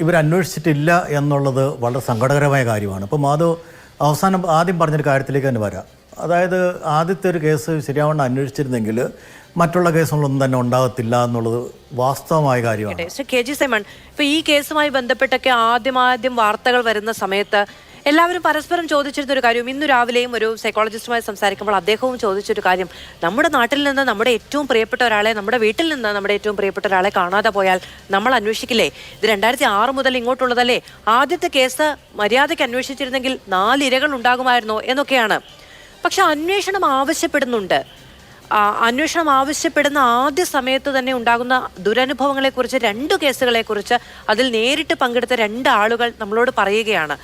ഇവർ അന്വേഷിച്ചിട്ടില്ല എന്നുള്ളത് വളരെ സങ്കടകരമായ കാര്യമാണ്. ഇപ്പോൾ മാധവ് അവസാനം ആദ്യം പറഞ്ഞൊരു കാര്യത്തിലേക്ക് തന്നെ വരാം. അതായത് ആദ്യത്തെ ഒരു കേസ് ശരിയാവണ്ണം അന്വേഷിച്ചിരുന്നെങ്കിൽ മറ്റുള്ള കേസുകളൊന്നും തന്നെ ഉണ്ടാകത്തില്ല എന്നുള്ളത് വാസ്തവമായ കാര്യമാണ്. കെ ജി സൈമൺ ഇപ്പൊ ഈ കേസുമായി ബന്ധപ്പെട്ടൊക്കെ ആദ്യം ആദ്യം വാർത്തകൾ വരുന്ന സമയത്ത് എല്ലാവരും പരസ്പരം ചോദിച്ചിരുന്ന ഒരു കാര്യം. ഇന്ന് രാവിലെയും ഒരു സൈക്കോളജിസ്റ്റുമായി സംസാരിക്കുമ്പോൾ അദ്ദേഹവും ചോദിച്ചൊരു കാര്യം. നമ്മുടെ നാട്ടിൽ നിന്ന് നമ്മുടെ ഏറ്റവും പ്രിയപ്പെട്ട ഒരാളെ നമ്മുടെ വീട്ടിൽ നിന്ന് നമ്മുടെ ഏറ്റവും പ്രിയപ്പെട്ട ഒരാളെ കാണാതെ പോയാൽ നമ്മൾ അന്വേഷിക്കില്ലേ? ഇത് രണ്ടായിരത്തി ആറ് മുതൽ ഇങ്ങോട്ടുള്ളതല്ലേ? ആദ്യത്തെ കേസ് മര്യാദയ്ക്ക് അന്വേഷിച്ചിരുന്നെങ്കിൽ നാലിരകൾ ഉണ്ടാകുമായിരുന്നോ എന്നൊക്കെയാണ്. പക്ഷെ അന്വേഷണം ആവശ്യപ്പെടുന്നുണ്ട്. അന്വേഷണം ആവശ്യപ്പെടുന്ന ആദ്യ സമയത്ത് തന്നെ ഉണ്ടാകുന്ന ദുരനുഭവങ്ങളെക്കുറിച്ച് രണ്ട് കേസുകളെക്കുറിച്ച് അതിൽ നേരിട്ട് പങ്കെടുത്ത രണ്ട് ആളുകൾ നമ്മളോട് പറയുകയാണ്.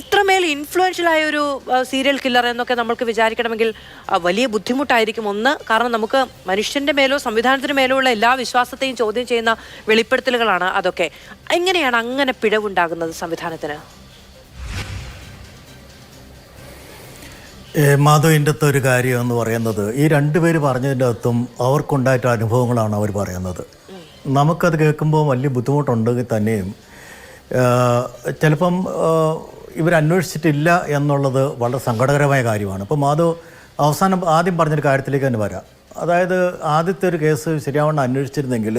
ഇത്രമേൽ ഇൻഫ്ലുവൻഷ്യൽ ആയ ഒരു സീരിയൽ കില്ലർ എന്നൊക്കെ നമ്മൾക്ക് വിചാരിക്കണമെങ്കിൽ വലിയ ബുദ്ധിമുട്ടായിരിക്കും. ഒന്ന് കാരണം നമുക്ക് മനുഷ്യന്റെ മേലോ സംവിധാനത്തിന് മേലോ ഉള്ള എല്ലാ വിശ്വാസത്തെയും ചോദ്യം ചെയ്യുന്ന വെളിപ്പെടുത്തലുകളാണ് അതൊക്കെ. എങ്ങനെയാണ് അങ്ങനെ പിഴവുണ്ടാകുന്നത് സംവിധാനത്തിന്? മാധവിന്റെ അകത്ത് ഒരു കാര്യം എന്ന് പറയുന്നത് ഈ രണ്ടുപേര് പറഞ്ഞതിന്റെ അകത്തും അവർക്കുണ്ടായിട്ട് അനുഭവങ്ങളാണ് അവർ പറയുന്നത്. നമുക്കത് കേൾക്കുമ്പോൾ വലിയ ബുദ്ധിമുട്ടുണ്ടെങ്കിൽ തന്നെയും ചിലപ്പം അന്വേഷിച്ചിട്ടില്ല എന്നുള്ളത് വളരെ സങ്കടകരമായ കാര്യമാണ്. ഇപ്പോൾ മാധവ് അവസാനം ആദ്യം പറഞ്ഞൊരു കാര്യത്തിലേക്ക് തന്നെ വരാം. അതായത് ആദ്യത്തെ ഒരു കേസ് ശരിയാവണ്ണം അന്വേഷിച്ചിരുന്നെങ്കിൽ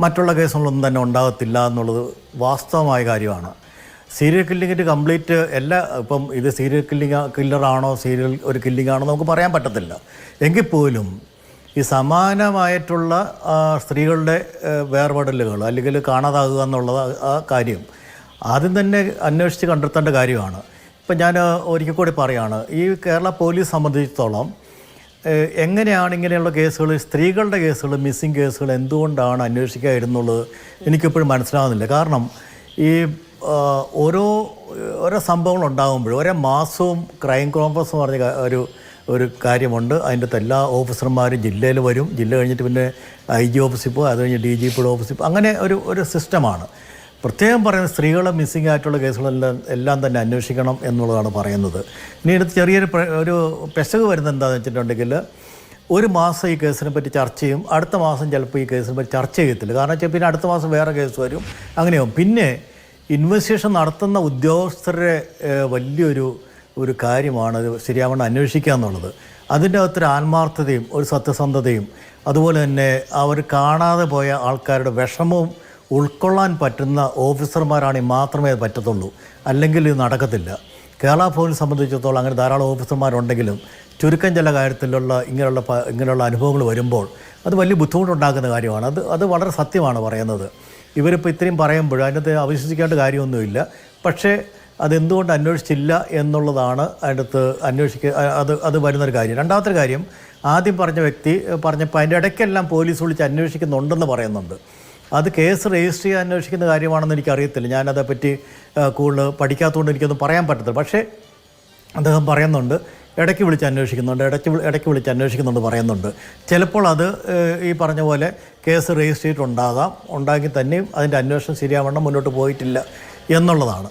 മറ്റുള്ള കേസുകളൊന്നും തന്നെ ഉണ്ടാകത്തില്ല എന്നുള്ളത് വാസ്തവമായ കാര്യമാണ്. സീരിയൽ കില്ലിങ്ങിന്റെ കംപ്ലീറ്റ് എല്ലാ ഇപ്പം ഇത് സീരിയൽ കില്ലിങ് കില്ലറാണോ സീരിയൽ ഒരു കില്ലിംഗ് ആണോ നമുക്ക് പറയാൻ പറ്റത്തില്ല. എങ്കിൽ പോലും ഈ സമാനമായിട്ടുള്ള സ്ത്രീകളുടെ വേർപെടലുകൾ അല്ലെങ്കിൽ കാണാതാകുക എന്നുള്ളത് ആ കാര്യം ആദ്യം തന്നെ അന്വേഷിച്ച് കണ്ടെത്തേണ്ട കാര്യമാണ്. ഇപ്പം ഞാൻ ഒരിക്കൽ കൂടി പറയുകയാണ് ഈ കേരള പോലീസ് സംബന്ധിച്ചിടത്തോളം എങ്ങനെയാണ് ഇങ്ങനെയുള്ള കേസുകൾ സ്ത്രീകളുടെ കേസുകൾ മിസ്സിംഗ് കേസുകൾ എന്തുകൊണ്ടാണ് അന്വേഷിക്കാതിരുന്നുള്ളത് എനിക്കിപ്പോഴും മനസ്സിലാവുന്നില്ല. കാരണം ഈ ഓരോ ഓരോ സംഭവങ്ങൾ ഉണ്ടാകുമ്പോഴും ഓരോ മാസവും ക്രൈം കോൺഫറൻസ് എന്ന് പറഞ്ഞ ഒരു ഒരു കാര്യമുണ്ട്. അതിന്റെ എല്ലാ ഓഫീസർമാരും ജില്ലയിൽ വരും. ജില്ല കഴിഞ്ഞിട്ട് പിന്നെ ഐ ജി ഓഫീസിൽ പോകും അത് കഴിഞ്ഞ് ഡി ജി പിയുടെ ഓഫീസിൽ പോകും അങ്ങനെ ഒരു ഒരു സിസ്റ്റമാണ്. പ്രത്യേകം പറയുന്നത് സ്ത്രീകളെ മിസ്സിംഗ് ആയിട്ടുള്ള കേസുകളെല്ലാം എല്ലാം തന്നെ അന്വേഷിക്കണം എന്നുള്ളതാണ് പറയുന്നത്. ഇനി അടുത്ത് ചെറിയൊരു ഒരു പെശക് വരുന്നത് എന്താണെന്ന് വെച്ചിട്ടുണ്ടെങ്കിൽ ഒരു മാസം ഈ കേസിനെ പറ്റി ചർച്ച ചെയ്യും അടുത്ത മാസം ചിലപ്പോൾ ഈ കേസിനെ പറ്റി ചർച്ച ചെയ്യത്തില്ല. കാരണം വെച്ചാൽ പിന്നെ അടുത്ത മാസം വേറെ കേസ് വരും അങ്ങനെയാവും. പിന്നെ ഇൻവെസ്റ്റിഗേഷൻ നടത്തുന്ന ഉദ്യോഗസ്ഥരുടെ വലിയൊരു ഒരു കാര്യമാണ് ശരിയാവണം അന്വേഷിക്കുക എന്നുള്ളത്. അതിന്റെ അകത്തൊരു ആത്മാർത്ഥതയും ഒരു സത്യസന്ധതയും അതുപോലെ തന്നെ അവർ കാണാതെ പോയ ആൾക്കാരുടെ വിഷമവും ഉൾക്കൊള്ളാൻ പറ്റുന്ന ഓഫീസർമാരാണെങ്കിൽ മാത്രമേ പറ്റത്തുള്ളൂ. അല്ലെങ്കിൽ ഇത് നടക്കത്തില്ല. കേരള പോലീസ് സംബന്ധിച്ചിടത്തോളം അങ്ങനെ ധാരാളം ഓഫീസർമാരുണ്ടെങ്കിലും ചുരുക്കം ചില കാര്യത്തിലുള്ള ഇങ്ങനെയുള്ള ഇങ്ങനെയുള്ള അനുഭവങ്ങൾ വരുമ്പോൾ അത് വലിയ ബുദ്ധിമുട്ടുണ്ടാക്കുന്ന കാര്യമാണ്. അത് അത് വളരെ സത്യമാണ് പറയുന്നത്. ഇവരിപ്പോൾ ഇത്രയും പറയുമ്പോൾ അതിനകത്ത് അവിശ്വസിക്കേണ്ട കാര്യമൊന്നുമില്ല. പക്ഷേ അതെന്തുകൊണ്ട് അന്വേഷിച്ചില്ല എന്നുള്ളതാണ് അതിനകത്ത് അന്വേഷിക്ക അത് അത് വരുന്നൊരു കാര്യം. രണ്ടാമത്തെ കാര്യം ആദ്യം പറഞ്ഞ വ്യക്തി പറഞ്ഞപ്പോൾ അതിന്റെ ഇടയ്ക്കെല്ലാം പോലീസ് വിളിച്ച് അന്വേഷിക്കുന്നുണ്ടെന്ന് പറയുന്നുണ്ട്. അത് കേസ് രജിസ്റ്റർ ചെയ്യാൻ അന്വേഷിക്കുന്ന കാര്യമാണെന്ന് എനിക്കറിയത്തില്ല. ഞാനതേപ്പറ്റി കൂടുതൽ പഠിക്കാത്തതുകൊണ്ട് എനിക്കൊന്നും പറയാൻ പറ്റത്തില്ല. പക്ഷേ അദ്ദേഹം പറയുന്നുണ്ട് ഇടയ്ക്ക് വിളിച്ച് അന്വേഷിക്കുന്നുണ്ട് ഇടയ്ക്ക് ഇടയ്ക്ക് വിളിച്ച് അന്വേഷിക്കുന്നുണ്ട് പറയുന്നുണ്ട്. ചിലപ്പോൾ അത് ഈ പറഞ്ഞ പോലെ കേസ് രജിസ്റ്റർ ചെയ്തിട്ടുണ്ടാകാം. ഉണ്ടാക്കി തന്നെയും അതിന്റെ അന്വേഷണം ശരിയാവണ്ണം മുന്നോട്ട് പോയിട്ടില്ല എന്നുള്ളതാണ്.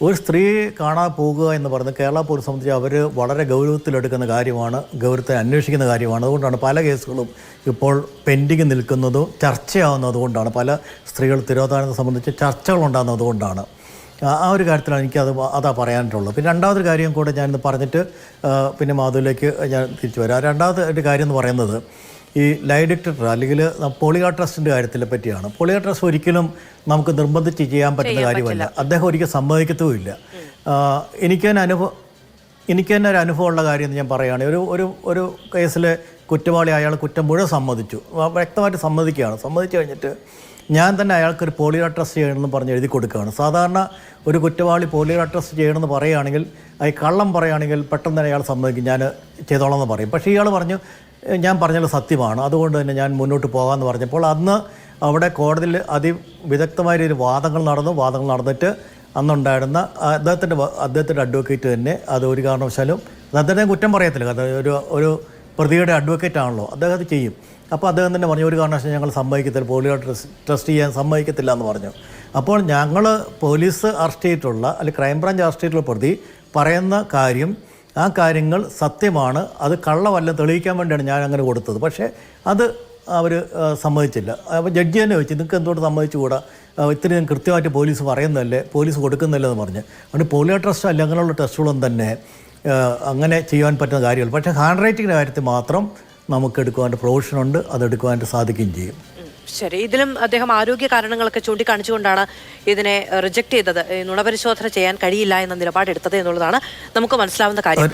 ഒരു സ്ത്രീ കാണാൻ പോകുക എന്ന് പറഞ്ഞ് കേരള പോലീസ് സംബന്ധിച്ച് അവർ വളരെ ഗൗരവത്തിലെടുക്കുന്ന കാര്യമാണ് ഗൗരവത്തെ അന്വേഷിക്കുന്ന കാര്യമാണ്. അതുകൊണ്ടാണ് പല കേസുകളും ഇപ്പോൾ പെൻഡിങ് നിൽക്കുന്നതും ചർച്ചയാവുന്നതുകൊണ്ടാണ് പല സ്ത്രീകൾ തിരോധാനത്തെ സംബന്ധിച്ച് ചർച്ചകൾ ഉണ്ടാകുന്നതുകൊണ്ടാണ് ആ ഒരു കാര്യത്തിലാണ് എനിക്കത് അത് അതാ പറയാനായിട്ടുള്ളത് പിന്നെ രണ്ടാമതൊരു കാര്യം കൂടെ ഞാനിന്ന് പറഞ്ഞിട്ട് പിന്നെ മാധുവിലേക്ക് ഞാൻ തിരിച്ചു വരാം. രണ്ടാമത്തെ ഒരു കാര്യം എന്ന് പറയുന്നത് ഈ ലൈ ഡിറ്റക്ടർ അല്ലെങ്കിൽ പോളിയോ ട്രസ്റ്റിന്റെ കാര്യത്തിനെ പറ്റിയാണ്. പോളിയോ ട്രസ്റ്റ് ഒരിക്കലും നമുക്ക് നിർബന്ധിച്ച് ചെയ്യാൻ പറ്റുന്ന കാര്യമല്ല. അദ്ദേഹം ഒരിക്കലും സമ്മതിക്കത്തുമില്ല. ഇല്ല എനിക്ക് തന്നെ അനുഭവം എനിക്ക് തന്നെ ഒരു അനുഭവമുള്ള കാര്യം എന്ന് ഞാൻ പറയുകയാണ് ഒരു ഒരു ഒരു കേസിൽ കുറ്റവാളി അയാൾ കുറ്റം മുഴുവൻ സമ്മതിച്ചു. വ്യക്തമായിട്ട് സമ്മതിക്കുകയാണ്. സമ്മതിച്ചു കഴിഞ്ഞിട്ട് ഞാൻ തന്നെ അയാൾക്ക് ഒരു പോളിയോ ട്രസ്റ്റ് ചെയ്യണമെന്ന് പറഞ്ഞ് എഴുതി കൊടുക്കുകയാണ്. സാധാരണ ഒരു കുറ്റവാളി പോളിയോ ട്രസ്റ്റ് ചെയ്യണമെന്ന് പറയുകയാണെങ്കിൽ അയാൾ കള്ളം പറയുകയാണെങ്കിൽ പെട്ടെന്ന് തന്നെ അയാൾ സമ്മതിക്കും. ഞാൻ ചെയ്തോളാം എന്ന് പറയും. പക്ഷേ ഇയാൾ പറഞ്ഞു "ഏ, ഞാൻ പറഞ്ഞത് സത്യമാണ്. അതുകൊണ്ട് തന്നെ ഞാൻ മുന്നോട്ട് പോകാമെന്ന് പറഞ്ഞപ്പോൾ അന്ന് അവിടെ കോടതിയിൽ അതിവിദഗ്ധമായ ഒരു വാദങ്ങൾ നടന്നു. വാദങ്ങൾ നടന്നിട്ട് അന്നുണ്ടായിരുന്ന അദ്ദേഹത്തിന്റെ അദ്ദേഹത്തിന്റെ അഡ്വക്കേറ്റ് തന്നെ അത് ഒരു കാരണവശാലും അത് അദ്ദേഹം കുറ്റം പറയത്തില്ല. കാരണം ഒരു ഒരു പ്രതിയുടെ അഡ്വക്കേറ്റ് ആണല്ലോ. അദ്ദേഹം അത് ചെയ്യും. അപ്പോൾ അദ്ദേഹം തന്നെ പറഞ്ഞു ഒരു കാരണവശാലും ഞങ്ങൾ സമ്മതിക്കത്തില്ല. ട്രസ്റ്റ് ട്രസ്റ്റ് ചെയ്യാൻ സമ്മതിക്കത്തില്ല എന്ന് പറഞ്ഞു. അപ്പോൾ ഞങ്ങൾ പോലീസ് അറസ്റ്റ് ചെയ്തിട്ടുള്ള അല്ലെങ്കിൽ ക്രൈംബ്രാഞ്ച് അറസ്റ്റ് ചെയ്തിട്ടുള്ള പ്രതി പറയുന്ന കാര്യം ആ കാര്യങ്ങൾ സത്യമാണ്. അത് കള്ളമല്ല തെളിയിക്കാൻ വേണ്ടിയാണ് ഞാൻ അങ്ങനെ കൊടുത്തത്. പക്ഷേ അത് അവർ സമ്മതിച്ചില്ല. അപ്പോൾ ജഡ്ജി തന്നെ വെച്ച് നിങ്ങൾക്ക് എന്തുകൊണ്ട് സമ്മതിച്ചുകൂടാ? ഇത്രയും കൃത്യമായിട്ട് പോലീസ് പറയുന്നതല്ലേ? പോലീസ് കൊടുക്കുന്നില്ല എന്ന് പറഞ്ഞ്. അതുകൊണ്ട് പോളിയോ ടെസ്റ്റ് അല്ല അങ്ങനെയുള്ള ടെസ്റ്റുകളും തന്നെ അങ്ങനെ ചെയ്യാൻ പറ്റുന്ന കാര്യങ്ങൾ പക്ഷേ ഹാൻഡ് റൈറ്റിങ്ങിന്റെ കാര്യത്തിൽ മാത്രം നമുക്ക് എടുക്കുവാന്റെ പ്രൊവിഷനുണ്ട് അത് എടുക്കുവാനായിട്ട് സാധിക്കുകയും ചെയ്യും. ശരി. ഇതിലും അദ്ദേഹം ആരോഗ്യ കാരണങ്ങളൊക്കെ ചൂണ്ടിക്കാണിച്ചുകൊണ്ടാണ് ഇതിനെ റിജക്ട് ചെയ്തത്. നുണപരിശോധന ചെയ്യാൻ കഴിയില്ല എന്ന നിലപാടെടുത്തത് എന്നുള്ളതാണ് നമുക്ക് മനസ്സിലാവുന്ന കാര്യം.